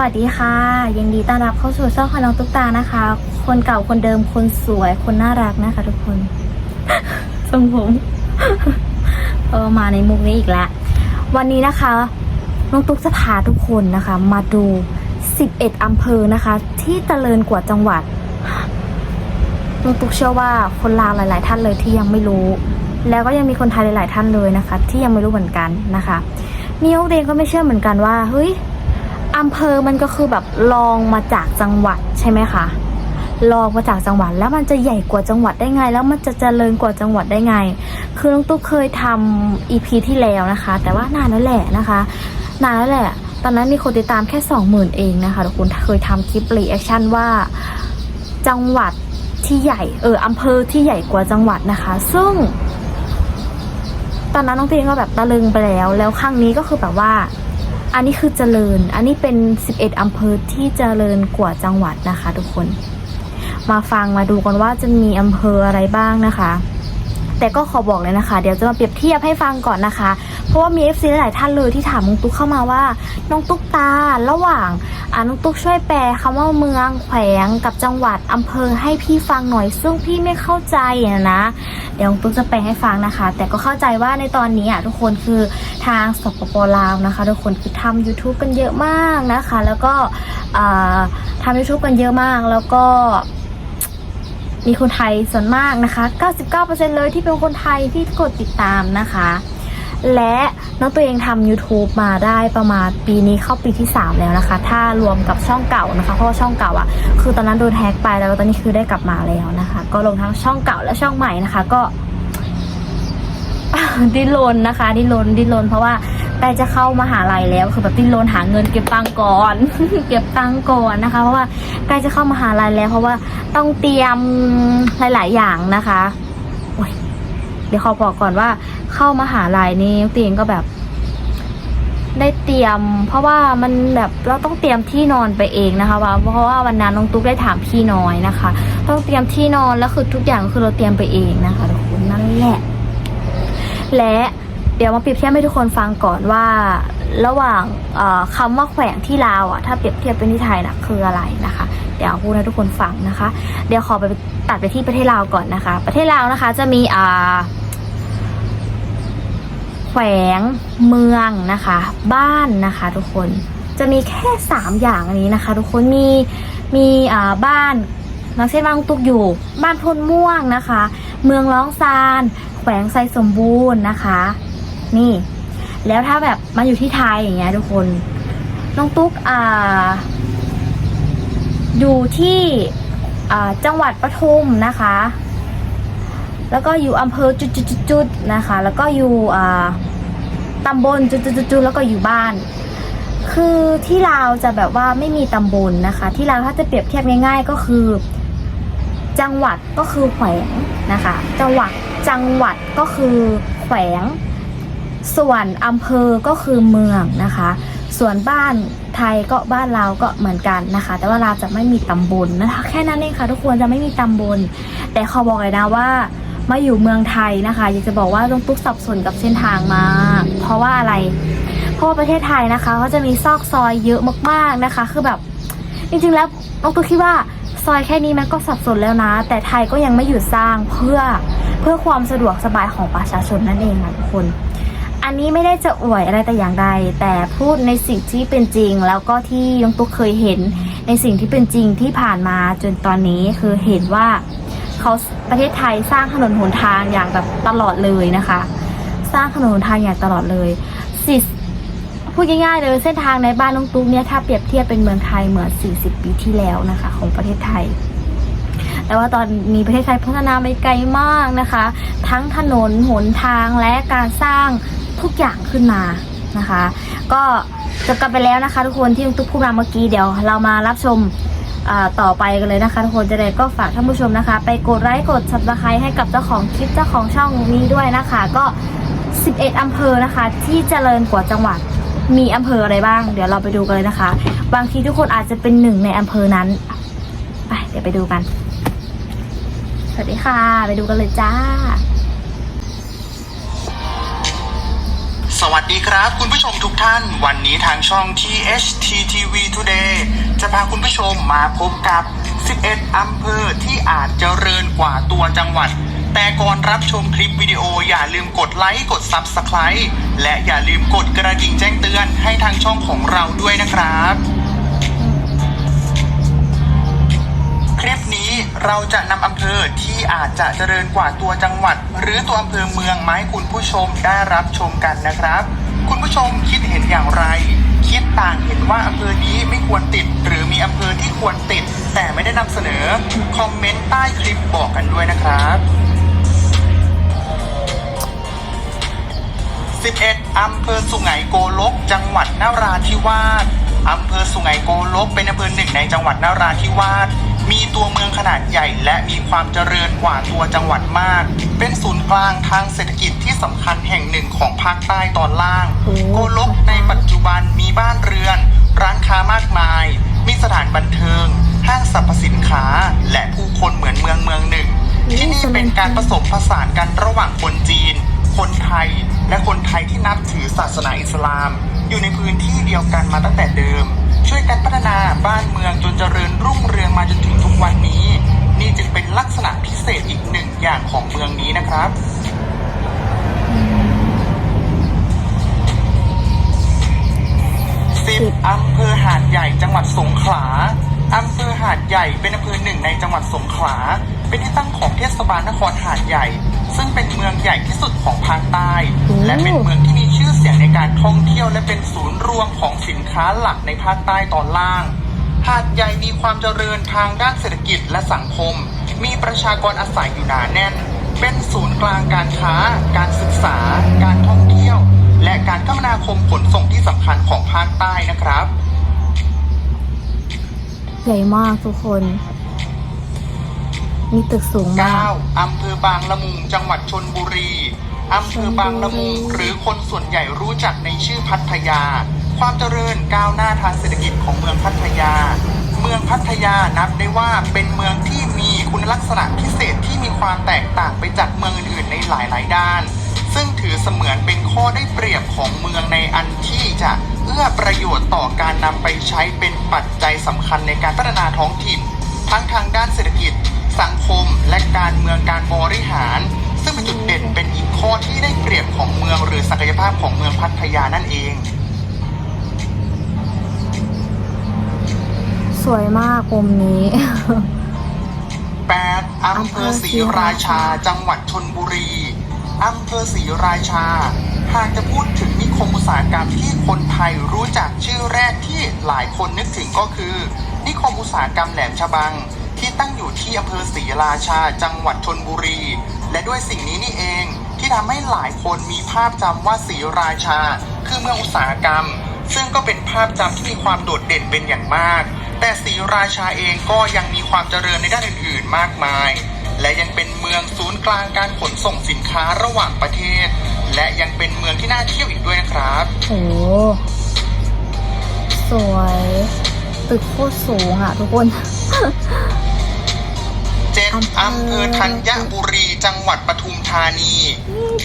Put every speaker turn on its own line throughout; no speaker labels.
วัสดีค่ะ ยินดีต้อนรับเข้าสู่ช่องของน้องตุ๊กตานะคะ คนเก่าคนเดิมคนสวยคนน่ารักนะคะ ทุกคน ทรงผมเออมาในมุกนี้อีกแล้ววันนี้นะคะน้องตุ๊กจะพาทุกคนนะคะ มาดู 11 อำเภอนะคะ ที่เจริญกว่าจังหวัดน้องตุ๊กเชื่อว่าคนลาวหลาย ๆ ท่านเลยที่ยังไม่รู้ แล้วก็ยังมีคนไทยหลาย ๆ ท่านเลยนะคะ ที่ยังไม่รู้เหมือนกันนะคะนี่ยกเองก็ไม่เชื่อเหมือนกันว่าเฮ้ย อำเภอมันก็คือแบบลองมาจากจังหวัดใช่ไหมคะลองมาจากจังหวัดแล้วมันจะใหญ่กว่าจังหวัดได้ไง แล้วมันจะเจริญกว่าจังหวัดได้ไง คือน้องตุ๊กเคยทำอีพีที่แล้วนะคะ แต่ว่านานแล้วแหละนะคะนานแล้วแหละ ตอนนั้นมีคนติดตามแค่สองหมื่นเองนะคะทุกคนเคยทำคลิปรีแอคชั่นว่าจังหวัดที่ใหญ่เอออำเภอที่ใหญ่กว่าจังหวัดนะคะ ซึ่ง ตอนนั้นน้องตียงก็แบบตะลึงไปแล้ว แล้วครั้งนี้ก็คือแบบว่า อันนี้คือเจริญ อันนี้เป็น 11 อำเภอที่เจริญกว่าจังหวัดนะคะ ทุกคน มาฟังมาดูกันว่าจะมีอำเภออะไรบ้างนะคะ แต่ก็ขอบอกเลยนะคะ เดี๋ยวจะมาเปรียบเทียบให้ฟังก่อนนะคะ เพราะว่ามี FC หลายท่านเลยที่ถามน้องตุ๊กเข้ามาว่าน้องตุ๊กตาระหว่างอ่าน้องตุ๊กช่วยแปลคำว่าเมืองแขวงกับจังหวัดอำเภอให้พี่ฟังหน่อย ซึ่งพี่ไม่เข้าใจอะนะ เดี๋ยวน้องตุ๊กจะแปลให้ฟังนะคะ แต่ก็เข้าใจว่าในตอนนี้อะทุกคนคือทางสปปลาวนะคะ ทุกคนคือทำ YouTube กันเยอะมากนะคะ แล้วก็ทำ YouTube กันเยอะมากแล้วก็มีคนไทยส่วนมากนะคะ 99%เลยที่เป็นคนไทยที่กดติดตามนะคะ และน้องตัวเองทำ YouTube มาได้ประมาณปีนี้เข้าปีที่ 3 แล้วนะคะ ถ้ารวมกับช่องเก่านะคะเพราะว่าช่องเก่าอะ่ะคือตอนนั้นโดนแฮกไปแล้วตอนนี้คือได้กลับมาแล้วนะคะ ก็ลงทั้งช่องเก่าและช่องใหม่นะคะ ก็ดิ้นรนนะคะ ดิ้นรนดิ้นรนเพราะว่าใกล้จะเข้ามาหาลัยแล้วคือแบบดิ้นรนหาเงินเก็บตังก่อน เก็บตังก่อนนะคะ เพราะว่าใกล้จะเข้ามาหาลัยแล้ว เพราะว่าต้องเตรียมหลาย ๆ อย่างนะคะ เดี๋ยวขอบอกก่อนว่า เข้ามาหาลัยนี้ตัวเองก็แบบ ได้เตรียม เพราะว่ามันแบบเราต้องเตรียมที่นอนไปเองนะคะว่าเพราะว่าวันนั้นน้องตุ๊กได้ถามพี่น้อยนะคะ ต้องเตรียมที่นอนแล้วคือทุกอย่างคือเราเตรียมไปเองนะคะทุกคนนั่นแหละ และ เดี๋ยวมาเปรียบเทียบให้ทุกคนฟังก่อนว่า ระหว่างเอ่อคำว่าแขวงที่ลาวอะถ้าเปรียบเทียบเป็นที่ไทยนะคืออะไรนะคะ เดี๋ยวพูดให้ทุกคนฟังนะคะ เดี๋ยวขอไปตัดไปที่ประเทศลาวก่อนนะคะ ประเทศลาวนะคะจะมีอ่าแขวงเมืองนะคะ บ้านนะคะ ทุกคนจะมีแค่สามอย่างอันนี้นะคะ ทุกคนมีมีอ่าบ้านนักเช่นบ้านตุกอยู่ บ้านพลม่วงนะคะ เมืองร้องซาน แขวงไซสมบูรณ์นะคะ นี่ แล้วถ้าแบบมาอยู่ที่ไทยอย่างเงี้ยทุกคน น้องตุ๊กอ่า อยู่ที่อ่าจังหวัดปทุมนะคะ แล้วก็อยู่อำเภอจุดๆๆๆนะคะ แล้วก็อยู่อ่าตำบลจุดๆๆๆแล้วก็อยู่บ้าน คือที่ลาวจะแบบว่าไม่มีตำบลนะคะ ที่ลาวถ้าจะเปรียบเทียบง่าย ๆ ก็คือ จังหวัดก็คือแขวงนะคะ จังหวัดจังหวัดก็คือแขวง ส่วนอำเภอก็คือเมืองนะคะ ส่วนบ้านไทยก็บ้านเราก็เหมือนกันนะคะ แต่ว่าเราจะไม่มีตำบลนะคะแค่นั้นเองค่ะ ทุกคนจะไม่มีตำบล แต่ขอบอกเลยนะว่ามาอยู่เมืองไทยนะคะ อยากจะบอกว่าต้องตุ๊กสับสนกับเส้นทางมากเพราะว่าอะไร เพราะว่าประเทศไทยนะคะเขาจะมีซอกซอยเยอะมากๆนะคะ คือแบบ จริงๆแล้วน้องตุ๊กคิดว่าซอยแค่นี้มันก็สับสนแล้วนะ แต่ไทยก็ยังไม่หยุดสร้างเพื่อเพื่อความสะดวกสบายของประชาชนนั่นเองค่ะทุกคน อันนี้ไม่ได้จะอวยอะไรแต่อย่างใด แต่พูดในสิ่งที่เป็นจริง แล้วก็ที่น้องตุ๊กเคยเห็นในสิ่งที่เป็นจริงที่ผ่านมาจนตอนนี้คือเห็นว่าเขาประเทศไทยสร้างถนนหนทางอย่างแบบตลอดเลยนะคะ สร้างถนนหนทางอย่างตลอดเลยสิพูดง่ายๆเลยเส้นทางในบ้านน้องตุ๊กเนี่ยถ้าเปรียบเทียบเป็นเมืองไทยเหมือน 40 ปีที่แล้วนะคะ ของประเทศไทย แต่ว่าตอนนี้ประเทศไทยพัฒนาไปไกลมากนะคะ ทั้งถนนหนทางและการสร้าง ทุกอย่างขึ้นมานะคะ ก็จบกันไปแล้วนะคะ ทุกคนที่ตุ๊กพูดมาเมื่อกี้เดี๋ยว เรามารับชมต่อไปกันเลยนะคะ ทุกคนจะได้ก็ฝากท่านผู้ชมนะคะ ไปกดไลค์กด subscribe ให้กับเจ้าของคลิปเจ้าของช่องนี้ด้วยนะคะ ก็ 11 อำเภอนะคะ ที่เจริญกว่าจังหวัดมีอำเภออะไรบ้าง เดี๋ยวเราไปดูกันเลยนะคะ บางทีทุกคนอาจจะเป็นหนึ่งในอำเภอนั้นไปเดี๋ยวไปดูกัน สวัสดีค่ะ ไปดูกันเลยจ้า
สวัสดีครับคุณผู้ชมทุกท่าน วันนี้ทางช่อง THTTV Today จะพาคุณผู้ชมมาพบกับ 11 อำเภอที่อาจเจริญกว่าตัวจังหวัด แต่ก่อนรับชมคลิปวิดีโออย่าลืมกดไลค์กด Subscribe และอย่าลืมกดกระดิ่งแจ้งเตือนให้ทางช่องของเราด้วยนะครับ เราจะนำอำเภอที่อาจจะเจริญกว่าตัวจังหวัด หรือตัวอำเภอเมืองมาให้คุณผู้ชมได้รับชมกันนะครับ คุณผู้ชมคิดเห็นอย่างไร คิดต่างเห็นว่าอำเภอนี้ไม่ควรติด หรือมีอำเภอที่ควรติด แต่ไม่ได้นำเสนอคอมเมนต์ใต้คลิปบอกกันด้วยนะครับ11อำเภอสุไหงโกลก จังหวัดนราธิวาสอำเภอสุไหงโกลกเป็นอำเภอหนึ่งในจังหวัดนราธิวาส มีตัวเมืองขนาดใหญ่และมีความเจริญกว่าตัวจังหวัดมาก เป็นศูนย์กลางทางเศรษฐกิจที่สำคัญแห่งหนึ่งของภาคใต้ตอนล่าง
โอ้
โกลกในปัจจุบันมีบ้านเรือน ร้านค้ามากมาย มีสถานบันเทิง ห้างสรรพสินค้า และผู้คนเหมือนเมืองเมืองหนึ่ง ที่นี่เป็นการผสมผสานกันระหว่างคนจีน คนไทย และคนไทยที่นับถือศาสนาอิสลาม อยู่ในพื้นที่เดียวกันมาตั้งแต่เดิม ช่วยกันพัฒนาบ้านเมืองจนเจริญรุ่งเรืองมาจนถึงทุกวันนี้ นี่จึงเป็นลักษณะพิเศษอีกหนึ่งอย่างของเมืองนี้นะครับ สิบอำเภอหาดใหญ่จังหวัดสงขลาอำเภอหาดใหญ่เป็นอำเภอหนึ่งในจังหวัดสงขลา เป็นที่ตั้งของเทศบาลนครหาดใหญ่ ซึ่งเป็นเมืองใหญ่ที่สุดของภาคใต้ และเป็นเมืองที่มี เสียงในการท่องเที่ยวและเป็นศูนย์รวมของสินค้าหลักในภาคใต้ตอนล่าง หาดใหญ่มีความเจริญทางด้านเศรษฐกิจและสังคม มีประชากรอาศัยอยู่หนาแน่น เป็นศูนย์กลางการค้า การศึกษา การท่องเที่ยว และการคมนาคมขนส่งที่สำคัญของภาคใต้นะครับ
ใหญ่มากทุกคน มีตึกสูงมาก
9. อำเภอบางละมุงจังหวัดชนบุรี อำเภอบางละมุงหรือคนส่วนใหญ่รู้จักในชื่อพัทยา ความเจริญก้าวหน้าทางเศรษฐกิจของเมืองพัทยา เมืองพัทยานับได้ว่าเป็นเมืองที่มีคุณลักษณะพิเศษที่มีความแตกต่างไปจากเมืองอื่นในหลาย ๆ ด้าน ซึ่งถือเสมือนเป็นข้อได้เปรียบของเมืองในอันที่จะเอื้อประโยชน์ต่อการนำไปใช้เป็นปัจจัยสำคัญในการพัฒนาท้องถิ่น ทั้งทางด้านเศรษฐกิจ สังคม และการเมืองการบริหาร ซึ่งเป็นจุดเด่นเป็นอีกข้อที่ได้เปรียบของเมืองหรือศักยภาพของเมืองพัทยานั่นเอง
สวยมากมุมนี้
8. อำเภอศรีราชา จังหวัดชนบุรี อำเภอศรีราชา หากจะพูดถึงนิคมอุตสาหกรรมที่คนไทยรู้จักชื่อแรกที่หลายคนนึกถึงก็คือ นิคมอุตสาหกรรมแหลมฉบัง ที่ตั้งอยู่ที่อำเภอศรีราชา จังหวัดชนบุรี และด้วยสิ่งนี้นี่เองที่ทำให้หลายคนมีภาพจำว่าศรีราชา คือเมืองอุตสาหกรรม ซึ่งก็เป็นภาพจำที่มีความโดดเด่นเป็นอย่างมาก แต่ศรีราชาเองก็ยังมีความเจริญในด้านอื่นๆ มากมาย และยังเป็นเมืองศูนย์กลางการขนส่งสินค้าระหว่างประเทศ และยังเป็นเมืองที่น่าเที่ยวอีกด้วยนะครับ
โอ้สวย ตึกโคตรสูงอะทุกคน
เจ็ด
อำเภอ
อำเภอธัญบุรี จังหวัดปทุมธานี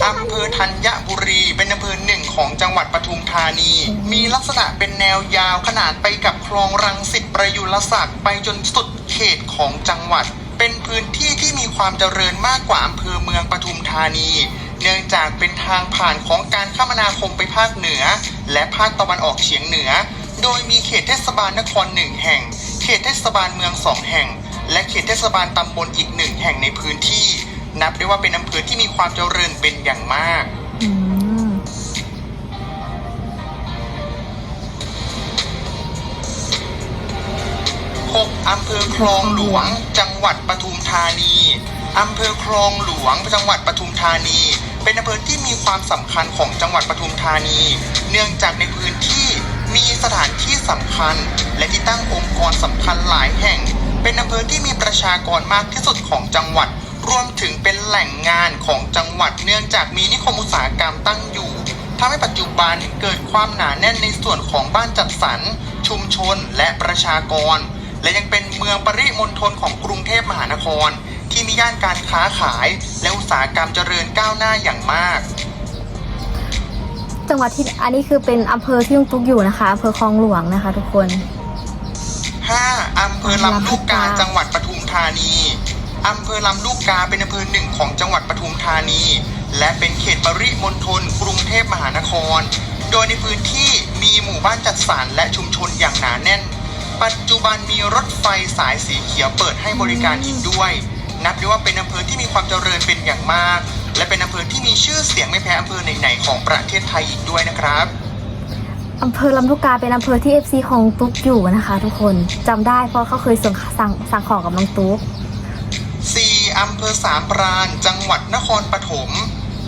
อำเภอธัญบุรีเป็นอำเภอหนึ่งของจังหวัดปทุมธานี มีลักษณะเป็นแนวยาวขนานไปกับคลองรังสิตประยุรศักดิ์ไปจนสุดเขตของจังหวัด เป็นพื้นที่ที่มีความเจริญมากกว่าอำเภอเมืองปทุมธานี เนื่องจากเป็นทางผ่านของการคมนาคมไปภาคเหนือ และภาคตะวันออกเฉียงเหนือ โดยมีเขตเทศบาลนครหนึ่งแห่ง เขตเทศบาลเมืองสองแห่ง และเขตเทศบาลตำบลอีกหนึ่งแห่งในพื้นที่ นับได้ว่าเป็นอำเภอที่มีความเจริญเป็นอย่างมาก
อืม
6. อำเภอคลองหลวง จังหวัดปทุมธานี อำเภอคลองหลวงจังหวัดปทุมธานี เป็นอำเภอที่มีความสำคัญของจังหวัดปทุมธานี เนื่องจากในพื้นที่มีสถานที่สำคัญ และที่ตั้งองค์กรสำคัญหลายแห่ง เป็นอำเภอที่มีประชากรมากที่สุดของจังหวัด รวมถึงเป็นแหล่งงานของจังหวัดเนื่องจากมีนิคมอุตสาหกรรมตั้งอยู่ทำให้ปัจจุบันเกิดความหนาแน่นในส่วนของบ้านจัดสรร ชุมชนและประชากร และยังเป็นเมืองปริมณฑลของกรุงเทพมหานคร ที่มีย่านการค้าขาย และอุตสาหกรรมเจริญก้าวหน้าอย่างมาก
จังหวัดที่อันนี้คือเป็นอำเภอที่ลุงตุ๊กอยู่นะคะอำเภอคลองหลวงนะคะ ทุกคน
5. อำเภอลำลูกกาจังหวัดปทุมธานีอำเภอลำลูกกาเป็นอำเภอหนึ่งของจังหวัดปทุมธานี และเป็นเขตปริมณฑลกรุงเทพมหานคร โดยในพื้นที่มีหมู่บ้านจัดสรรและชุมชนอย่างหนาแน่น ปัจจุบันมีรถไฟสายสีเขียวเปิดให้บริการอีกด้วย นับได้ว่าเป็นอำเภอที่มีความเจริญเป็นอย่างมาก และเป็นอำเภอที่มีชื่อเสียงไม่แพ้อำเภอไหนๆของประเทศไทยอีกด้วยนะครับ
อำเภอลำลูกกาเป็นอำเภอที่ FC ของตุ๊กอยู่นะคะ ทุกคนจำได้เพราะเขาเคยส่งสั่งสั่งของกับน้องตุ๊ก
4. อำเภอสามปราณจังหวัดนครปฐม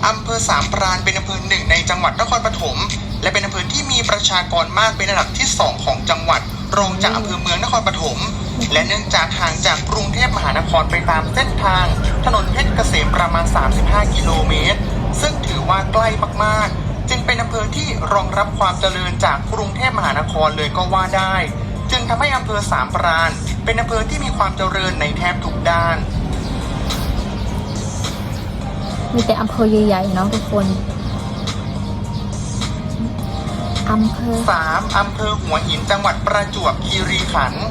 อำเภอสามปราณเป็นอำเภอหนึ่งในจังหวัดนครปฐมและเป็นอำเภอที่มีประชากรมากเป็นอันดับที่2ของจังหวัด รองจากอำเภอเมืองนครปฐมและเนื่องจากห่างจากกรุงเทพมหานครไปตามเส้นทาง ถนนเพชรเกษมประมาณ 35 กิโลเมตร ซึ่งถือว่าใกล้มากๆ จึงเป็นอำเภอที่รองรับความเจริญจากกรุงเทพมหานครเลยก็ว่าได้ จึงทำให้อำเภอสามปราณเป็นอำเภอที่มีความเจริญในแทบทุกด้าน
มีแต่อำเภอใหญ่ๆเนาะทุกคนอำเภอ
3. อำเภอหัวหินจังหวัดประจวบคีรีขันธ์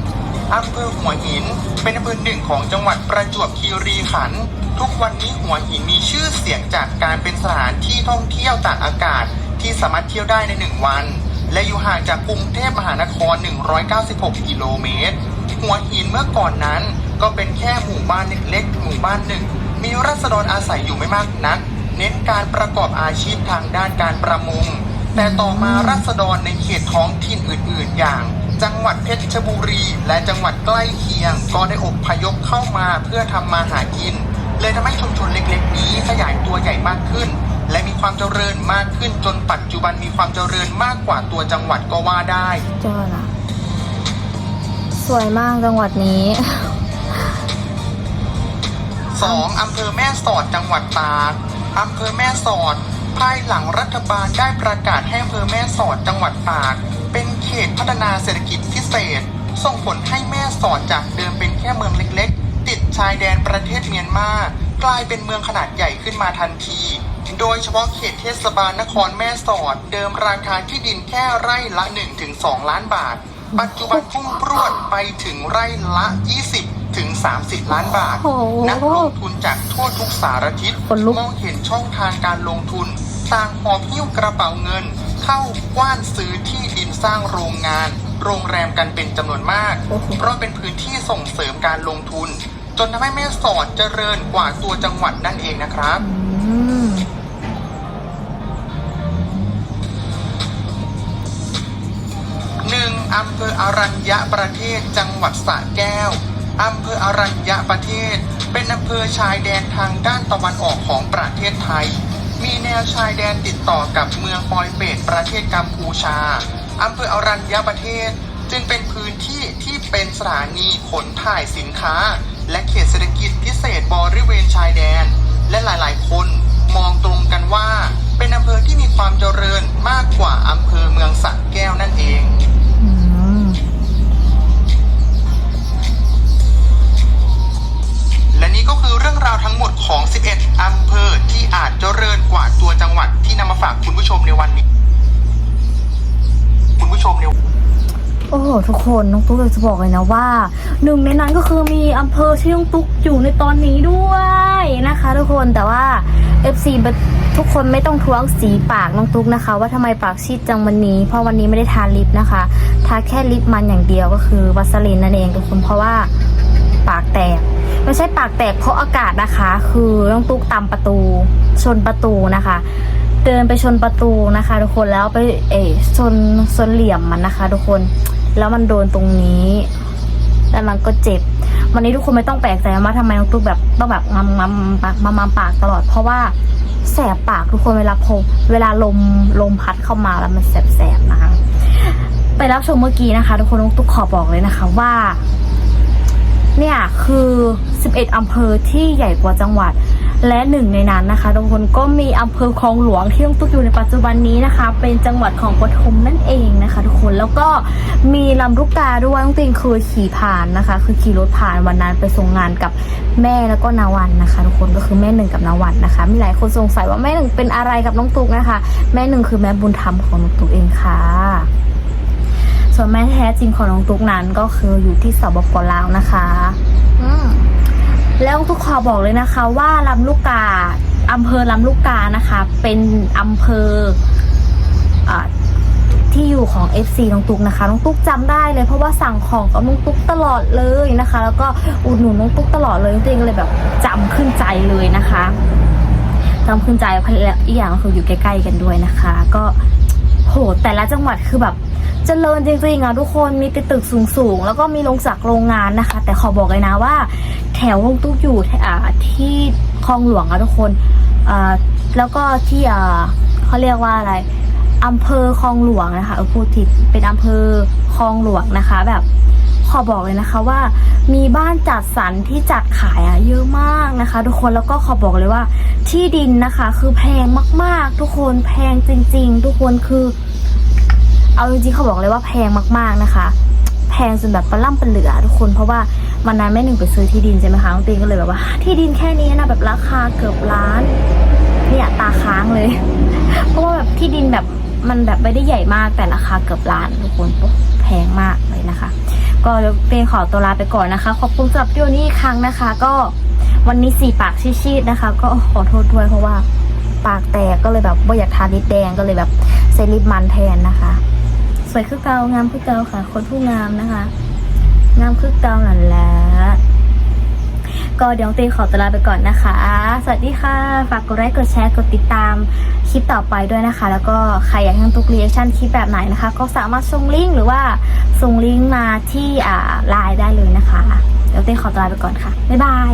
อำเภอหัวหิน เป็นอำเภอหนึ่งของจังหวัดประจวบคีรีขันธ์ ทุกวันนี้หัวหินมีชื่อเสียงจากการเป็นสถานที่ท่องเที่ยวตากอากาศที่สามารถเที่ยวได้ในหนึ่งวัน และอยู่ห่างจากกรุงเทพมหานคร 196 กิโลเมตร หัวหินเมื่อก่อนนั้น ก็เป็นแค่หมู่บ้านเล็กๆหมู่บ้านหนึ่ง มีรัษฎรอาศัยอยู่ไม่มากนัก เน้นการประกอบอาชีพทางด้านการประมง แต่ต่อมารัษฎรในเขตท้องถิ่นอื่น ๆ อย่างจังหวัดเพชรบุรี และจังหวัดใกล้เคียง ก็ได้อบพยพเข้ามาเพื่อทำมาหากิน เลยทำให้ชุมชนเล็ก ๆ นี้ขยายตัวใหญ่มากขึ้น และมีความเจริญมากขึ้นจนปัจจุบันมีความเจริญมากกว่าตัวจังหวัดก็ว่าได้
เจอละสวยมากจังหวัดนี้
2. อำเภอแม่สอดจังหวัดตากอำเภอแม่สอด ภายหลังรัฐบาลได้ประกาศให้อำเภอแม่สอดจังหวัดตาก เป็นเขตพัฒนาเศรษฐกิจพิเศษ ส่งผลให้แม่สอดจากเดิมเป็นแค่เมืองเล็กๆ ติดชายแดนประเทศเมียนมากลายเป็นเมืองขนาดใหญ่ขึ้นมาทันที โดยเฉพาะเขตเทศบาลนครแม่สอด เดิมราคาที่ดินแค่ไร่ละ 1-2 ล้านบาท ปัจจุบันพุ่งพรวดไปถึงไร่ละ 20 ถึง 30 ล้านบาท
โอ้โห
นักลงทุนจากทั่วทุกสารทิศ
ขนลุก
มองเห็นช่องทางการลงทุนต่างหอบหิ้วกระเป๋าเงิน เข้ากว้านซื้อที่ดินสร้างโรงงาน โรงแรมกันเป็นจำนวนมาก
โอ้โห
เพราะเป็นพื้นที่ส่งเสริมการลงทุน จนทำให้แม่สอดเจริญกว่าตัวจังหวัดนั่นเองนะครับ
อืม
หนึ่งอำเภออรัญญประเทศจังหวัดสระแก้ว อำเภออรัญญประเทศ เป็นอำเภอชายแดนทางด้านตะวันออกของประเทศไทย มีแนวชายแดนติดต่อกับเมืองปอยเปตประเทศกัมพูชา อำเภออรัญญประเทศ จึงเป็นพื้นที่ที่เป็นสถานีขนถ่ายสินค้า และเขตเศรษฐกิจพิเศษบริเวณชายแดน และหลายๆ คนมองตรงกันว่า เป็นอำเภอที่มีความเจริญมากกว่าอำเภอเมืองสระแก้วนั่นเองและนี่ก็คือเรื่องราวทั้งหมดของ 11 อำเภอที่อาจเจริญกว่าตัวจังหวัดที่นำมาฝากคุณผู้ชมในวันนี้ คุณผู้ชมใน
โอ้โหทุกคนน้องตุ๊กอยากจะบอกเลยนะว่าหนึ่งในนั้นก็คือมีอำเภอที่น้องตุ๊กอยู่ในตอนนี้ด้วยนะคะ ทุกคนแต่ว่า FC ทุกคนไม่ต้องท้วงสีปากน้องตุ๊กนะคะ ว่าทำไมปากซีดจังวันนี้ เพราะวันนี้ไม่ได้ทาลิปนะคะทาแค่ลิปมันอย่างเดียวก็คือวัสลินนั่นเองทุกคนเพราะว่าปากแตกไม่ใช่ปากแตกเพราะอากาศนะคะ คือน้องตุ๊กตามประตู ชนประตูนะคะเดินไปชนประตูนะคะ ทุกคนแล้วไปเอชนชนเหลี่ยมมันนะคะ ทุกคน แล้วมันโดนตรงนี้แล้วมันก็เจ็บ วันนี้ทุกคนไม่ต้องแปลกใจว่าทำไมน้องตุ๊กแบบต้องแบบงำงำปากมามาปากตลอด เพราะว่าแสบปากทุกคนเวลาพมเวลาลมลมพัดเข้ามาแล้วมันแสบๆนะคะไปรับชมเมื่อกี้นะคะ ทุกคนน้องตุ๊กขอบอกเลยนะคะว่า เนี่ยคือ 11อำเภอที่ใหญ่กว่าจังหวัด และหนึ่งในนั้นนะคะทุกคนก็มีอำเภอคลองหลวงที่น้องตุ๊กอยู่ในปัจจุบันนี้นะคะ เป็นจังหวัดของปทุมนั่นเองนะคะ ทุกคนแล้วก็มีลำลูกกาด้วยน้องติงเคยขี่ผ่านนะคะ คือขี่รถผ่านวันนั้นไปส่งงานกับแม่แล้วก็นาวันนะคะ ทุกคนก็คือแม่หนึ่งกับนาวันนะคะ มีหลายคนสงสัยว่าแม่หนึ่งเป็นอะไรกับน้องตุ๊กนะคะ แม่หนึ่งคือแม่บุญธรรมของน้องตุ๊กเองค่ะส่วนแม่แท้จริงของน้องตุ๊กนั้นก็คืออยู่ที่สปปลาวนะคะ อืม แล้วทุกขอบอกเลยนะคะว่าลำลูกกาอำเภอลำลูกกานะคะ เป็นอำเภออที่อยู่ของ FC น้องตุ๊กนะคะ น้องตุ๊กจำได้เลย เพราะว่าสั่งของกับน้องตุ๊กตลอดเลยนะคะ แล้วก็อุดหนุนน้องตุ๊กตลอดเลยจริงๆเลยแบบจำขึ้นใจเลยนะคะจำขึ้นใจและอีกอย่างคืออยู่ใกล้ๆกันด้วยนะคะ ก็โหแต่ละจังหวัดคือแบบ เจริญจริงๆอะทุกคนมีตึกสูงๆ แล้วก็มีโรงสักโรงงานนะคะ แต่ขอบอกเลยนะว่า แถวห้องตุ๊กอยู่ที่คลองหลวงอะทุกคนอ่าแล้วก็ที่อ่าเขาเรียกว่าอะไรอำเภอคลองหลวงนะคะเออพูดผิดเป็นอำเภอคลองหลวงนะคะ แบบขอบอกเลยนะคะว่ามีบ้านจัดสรรที่จัดขายอะเยอะมากนะคะ ทุกคนแล้วก็ขอบอกเลยว่า ที่ดินนะคะ คือแพงมาก ๆ ทุกคนแพงจริง ๆ ทุกคนคือ เอาจริงๆเขาบอกเลยว่าแพงมากๆนะคะ แพงจนแบบปลาล่ำปลาเหลือทุกคนเพราะว่ามันนานแม่หนึ่งไปซื้อที่ดินใช่ไหมคะน้องตีนก็เลยแบบว่า ที่ดินแค่นี้นะแบบราคาเกือบล้านเนี่ยตาค้างเลย เพราะว่าแบบที่ดินแบบมันแบบไม่ได้ใหญ่มากแต่ราคาเกือบล้านทุกคนแพงมากเลยนะคะ ก็เดี๋ยวเตนขอตัวลาไปก่อนนะคะ ขอบคุณสำหรับวิดีโอนี้อีกครั้งนะคะ ก็วันนี้สี่ปากชีดๆนะคะ ก็ขอโทษด้วยเพราะว่าปากแตกก็เลยแบบไม่อยากทาลิปแดงก็เลยแบบเซริปมันแทนนะคะ สวยคือเกางามคือเกาค่ะ คนผู้งามนะคะ งามคือเกาหนั่นแหละก็เดี๋ยวเตขอตลาไปก่อนนะคะ สวัสดีค่ะ ฝากกดไลค์ กดแชร์ กดติดตามคลิปต่อไปด้วยนะคะ แล้วก็ใครอยากให้ตุ๊กเรีแอคชั่นคลิปแบบไหนนะคะ ก็สามารถส่งลิงก์หรือว่าส่งลิงก์มาที่อ่าไลน์ได้เลยนะคะ เดี๋ยวเต้ขอตลาไปก่อนค่ะ บ๊ายบาย